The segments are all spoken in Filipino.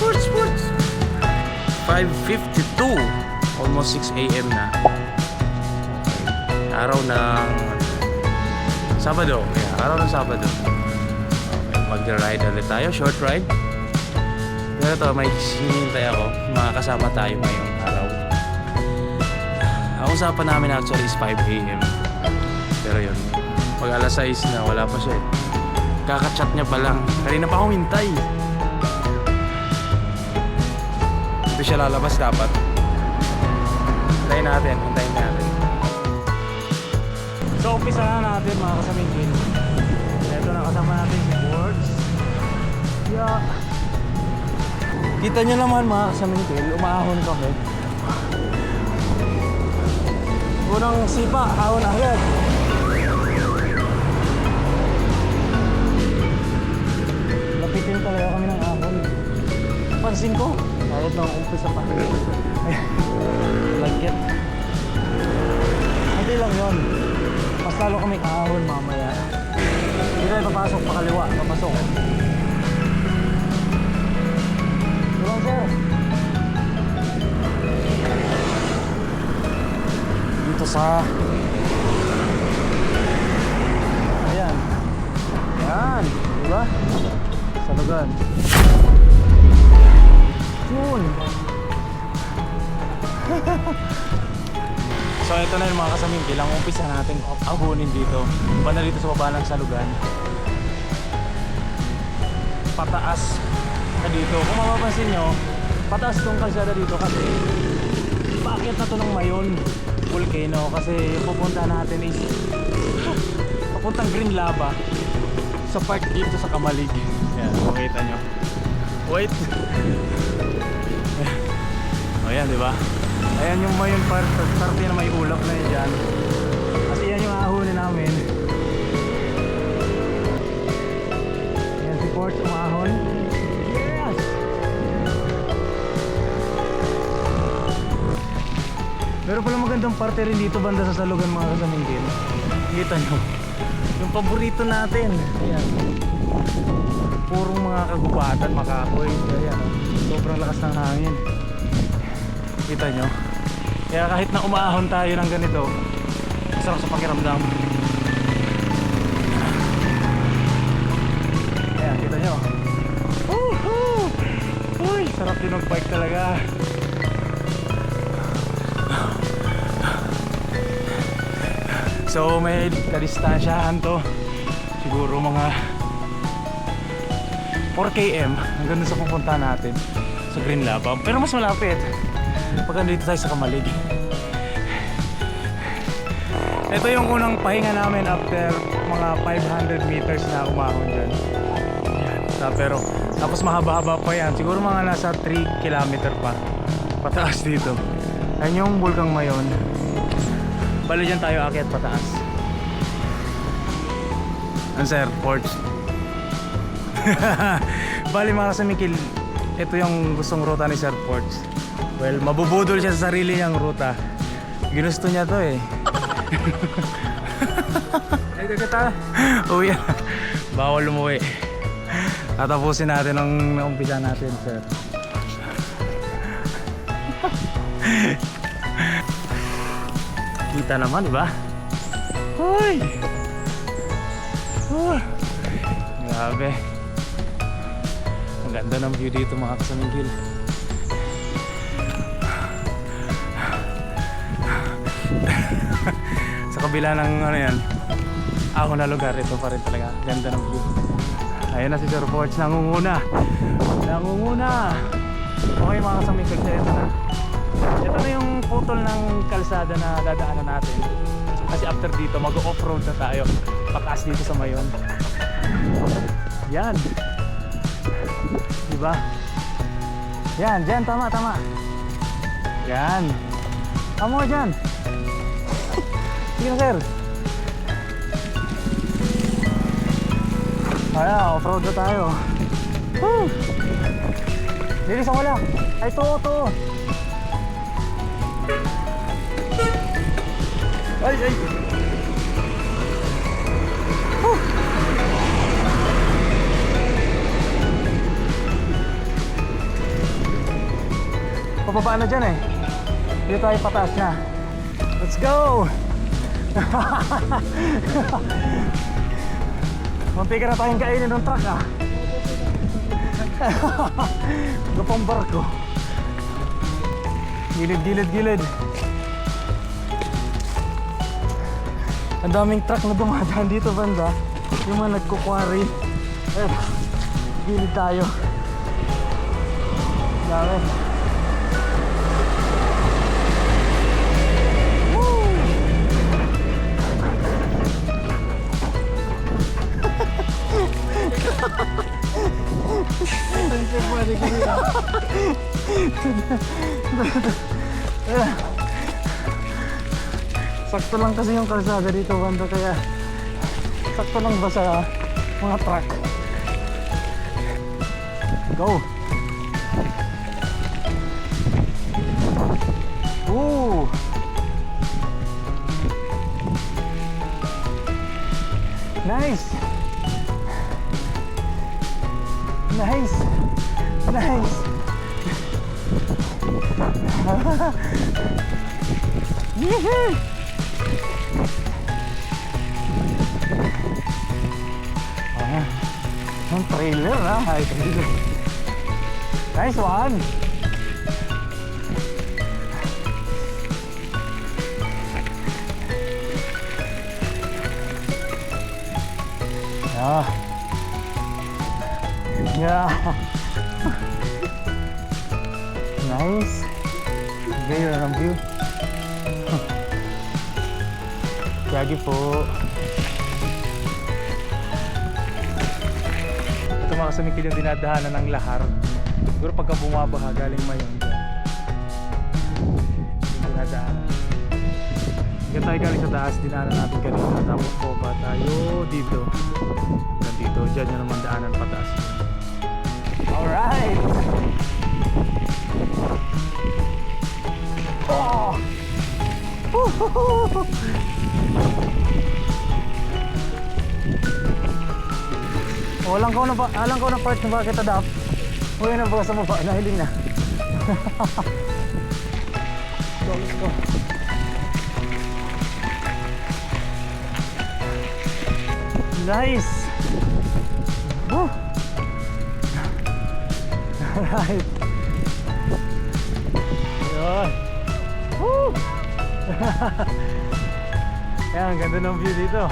Ports! Ports! Ports! 5.52 Almost 6 a.m. na. Araw ng Sabado. Yeah, araw ng Sabado. Mag-ride ulit tayo. Short ride. Pero to, may hinihintay ako. Makakasama tayo ngayong araw. Ang usapan namin actually is 5 a.m. Pero yun, pag alas 6 na, wala pa siya eh. Kakachat niya pa lang. Kanina pa ako hintay. Ito siya lalabas dapat. Hintayin natin, hintayin natin. So, umpisa na natin mga kasamingkin. Ito na kasama natin si Boards. Yeah. Kita nyo naman mga kasamingkin, umahon kami. Unang sipa, ahon agad. Lapitin talaga kami ng ahon. Pansin ko, kahit nung umpisa pa. Lagkit. Hindi lang yun. Mas lalo kami ahon mamaya. Hindi tayo papasok pa kaliwa, papasok. Tulong sir. dito sa ayan ayan diba sa lugar yun so ito na yung mga kasaming bilang. Umpisa natin. Ahunin dito. Banda dito sa baba ng salugan. Pataas na dito. Kung mapapansin nyo pataas tong kalsada dito kasi bakit na to ng mayon? Volcano. Kasi pupunta natin is papuntang Green Lava sa park dito sa Kamalig. Yan makita nyo wait o yan diba ayan yung mayon part parte na may ulap na yun dyan kasi yan yung ahunin namin yan si Port umahon yes Pero pala magandang parte rin dito banda sa salugan mga kasamingkin. Kita nyo. Yung paborito natin. Ayan. Purong mga kagubatan, makahoy. Ayan. Sobrang lakas ng hangin. Kita nyo. Kaya kahit na umaahon tayo ng ganito, masarap sa pakiramdam. Ayan, kita nyo. Woohoo! Uy, sarap din mag-bike talaga. So may kadistansyahan to Siguro mga 4 km hanggang dun sa pupunta natin sa Green Lava Pero mas malapit pag nandito tayo sa Kamalig Ito yung unang pahinga namin after mga 500 meters na umahon dyan Yan. Pero tapos mahaba-haba pa yan Siguro mga nasa 3 km pa Pataas dito Yan yung Bulkang Mayon Bali dyan tayo akit pataas. Ano sir? Porch. Bali mga kasamikil, ito yung gustong ruta ni Sir Porch. Well, mabubudol siya sa sarili niyang ruta. Ginusto niya to eh. Ay, kita. Uwi. Bawal umuwi. Tatapusin natin ang umpisa natin, sir. Kita naman, di ba? Hoy! Oh, grabe. Ang ganda ng view dito mga kasamingkil. Sa kabila ng ano yan, ako na lugar, ito pa rin talaga. Ganda ng view. Ayun na si Sir Forge, nangunguna. Nangunguna. Okay mga kasamingkil, so ito na. Ito na yung putol ng kalsada na dadaanan natin. Kasi after dito, mag-off-road na tayo. Pataas dito sa Mayon. Yan. Diba? Yan, dyan, tama, tama. Yan. Tama ka dyan. Sige na, sir. Ayan, off-road na tayo. Woo! Dili sa wala. Ay, to, to. Ay, ay. Pababa na dyan eh. Dito tayo pataas na. Let's go! Munti ka na tayong kainin ng truck ah. Gapang barko. Gilid, gilid, gilid. Ang daming truck na dumadaan dito banda. Yung mga nagkukwari. Eh, gilid tayo. Dami. Sakto lang kasi yung kalsada dito banda kaya sakto lang ba sa mga truck. Go! Ooh! Nice! Trailer ha, trailer. Nice one! Yeah. Yagi po. Ito mga kasumikil yung dinadaanan ng lahar. Siguro pagka bumabaha galing mayon dyan. Yung dinadaanan. Hanggang tayo galing sa taas, dinaanan natin kanina. Tapos po ba tayo dito. Hanggang dito, dyan yung naman daanan pataas. Alright! Oh! Walang ko na pa, alam ko na part na bakit adap. Uy na ba sa baba, nahiling na. go, let's go. Nice! Woo! Alright. Yun. Woo! Ayan, ganda ng view dito.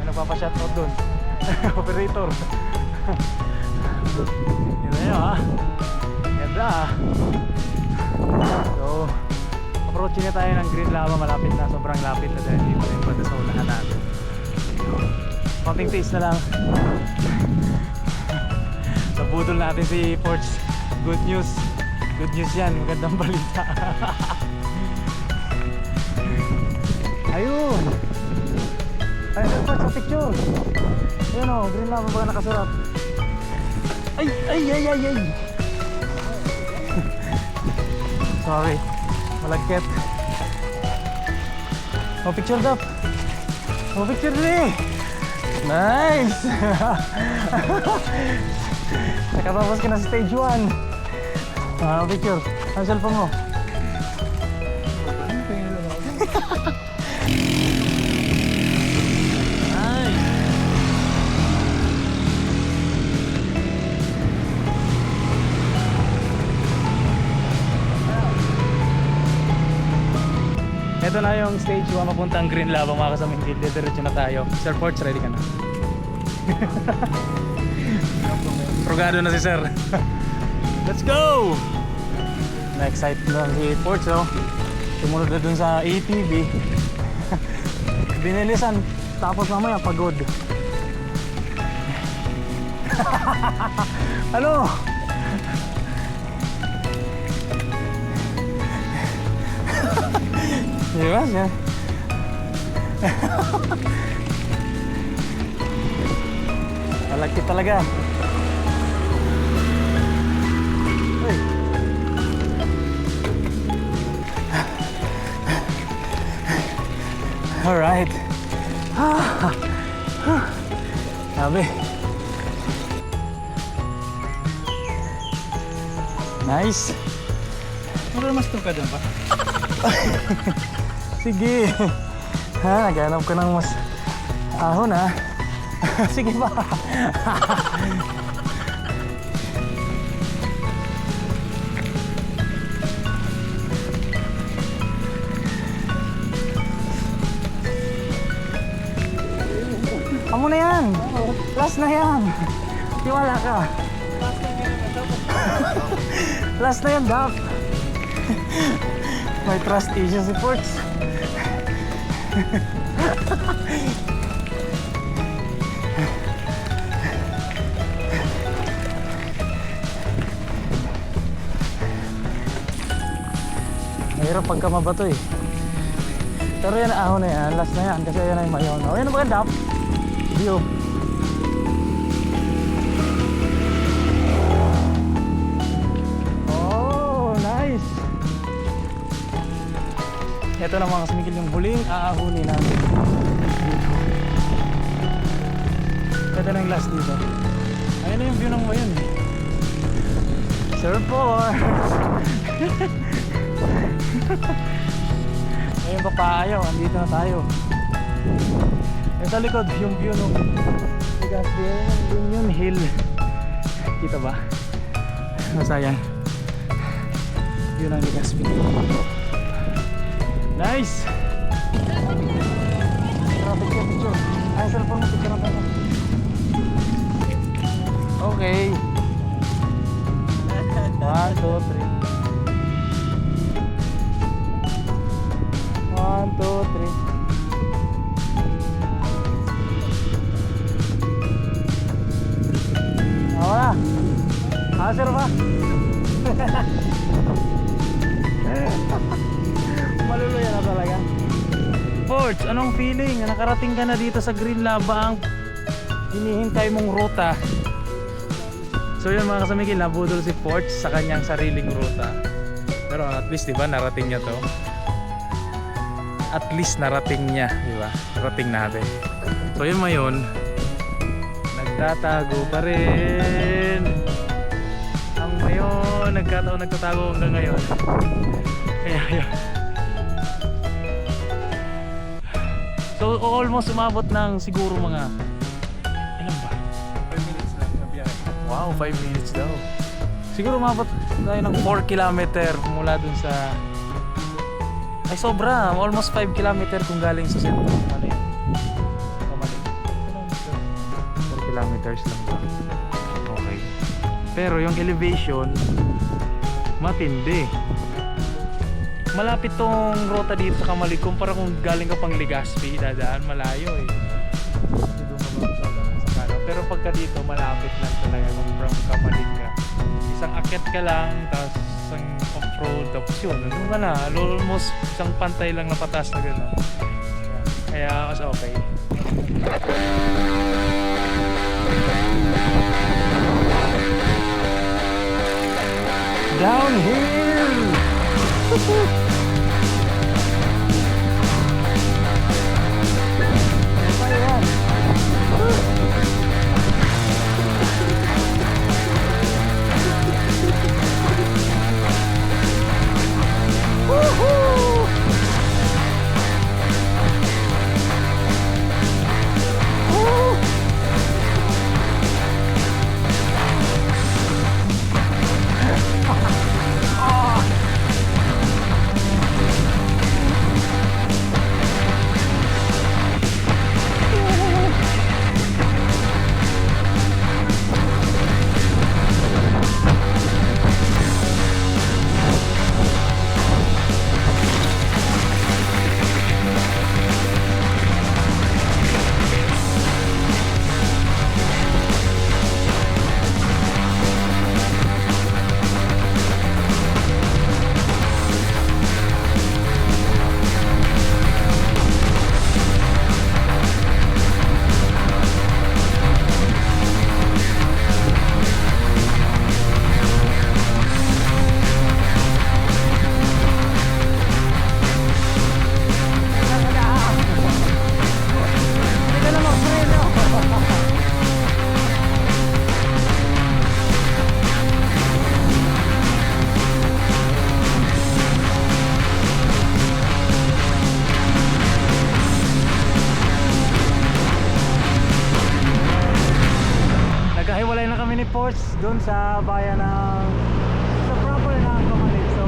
May nagpapa-shoutout dun. Operator. Yun na yun ah. Ganda ah. So, approaching na tayo ng Green Lava. Malapit na. Sobrang lapit na dahil dito yung banda sa unahan natin. Konting taste na lang. Nabudol natin si Porch. Good news. Good news yan. Magandang balita. Ayun. Ayun, Porch, sa picture. Ayun o, green lava ba nakasurat? Ay, ay, ay, ay, ay. Sorry. Malagkit. Oh, picture dap. Oh, picture din Nice! Nakatapos ka na sa stage 1. Ah, picture. Ang cellphone mo. Ito na yung stage 1 papuntang Green Lava mga kasaming gilid. Diretso na tayo. Sir Porch, ready ka na? Rogado na si Sir. Let's go! Na-excite na si Porch, oh. Sumunod na dun sa ATV. Binilisan. Tapos mamaya pagod. ano? Di ba? Siya. Malaki talaga. Uy. Alright. Ah, Sabi. Nice. Wala mas ka doon pa. Sige. Ha, naghanap ka ng mas ahon ha. Sige pa. Amo na yan. Last na yan. Tiwala ka. Last na yan, Doc. May trust issues si Ports. Mahirap pagka mabato eh. Pero yan ahon na yan, last na yan kasi yan ay mayon. O yan ang maganda. View. Ito na mga kasmigil yung huling aahunin namin. Dito. Ito na yung last dito. Ayun na yung view ng mayon eh. Surfboard! Ngayon pa paayaw, andito na tayo. Yung sa likod, yung view nung Legazpi, yun yun, hill. Kita ba? Masayang. View ng Legazpi. Tayo. Okay. One, two, three. One, two, three. Ako na. Ah, Forge, anong feeling? Nakarating ka na dito sa Green Lava ang hinihintay mong ruta. So yun mga kasamigil, nabudol si Forge sa kanyang sariling ruta. Pero at least, di ba, narating niya to. At least narating niya, di ba? Narating natin. So yun ngayon, nagtatago pa rin. Ang mayon, nagkataon nagtatago hanggang ngayon. Kaya yun. So almost umabot ng siguro mga ilan ba? 5 minutes lang na biyahe. Wow, 5 minutes daw. Siguro umabot tayo ng 4 kilometer mula dun sa... Ay sobra, almost 5 kilometer kung galing sa sentro. Ano yan? Kamali. 4 kilometers lang ba? Okay. Pero yung elevation, matindi. Malapit tong rota dito sa Kamalig kumpara kung galing ka pang Legazpi, dadaan malayo eh. Ka ba sa, kanan. Pero pagka dito, malapit lang talaga kung from Kamalig ka. Isang akyat ka lang, tapos isang off-road, tapos yun, nandun ka na. Almost isang pantay lang na patas na gano'n. Kaya mas okay. Downhill! Ano ports doon sa bayan ng sa proper ng Kamalig. So,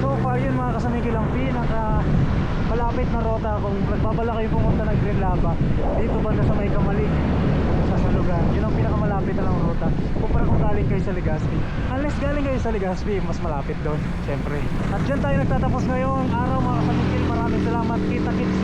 so far yun mga kasamigil ang pinaka malapit na rota kung nagbabala kayo pumunta ng Green Lava dito banda sa may Kamalig sa Salugan. Yun ang pinakamalapit na lang rota. Kumpara kung galing kayo sa Legazpi. Unless galing kayo sa Legazpi, mas malapit doon, syempre. At dyan tayo nagtatapos ngayong araw mga kasamigil. Maraming salamat. Kita-kits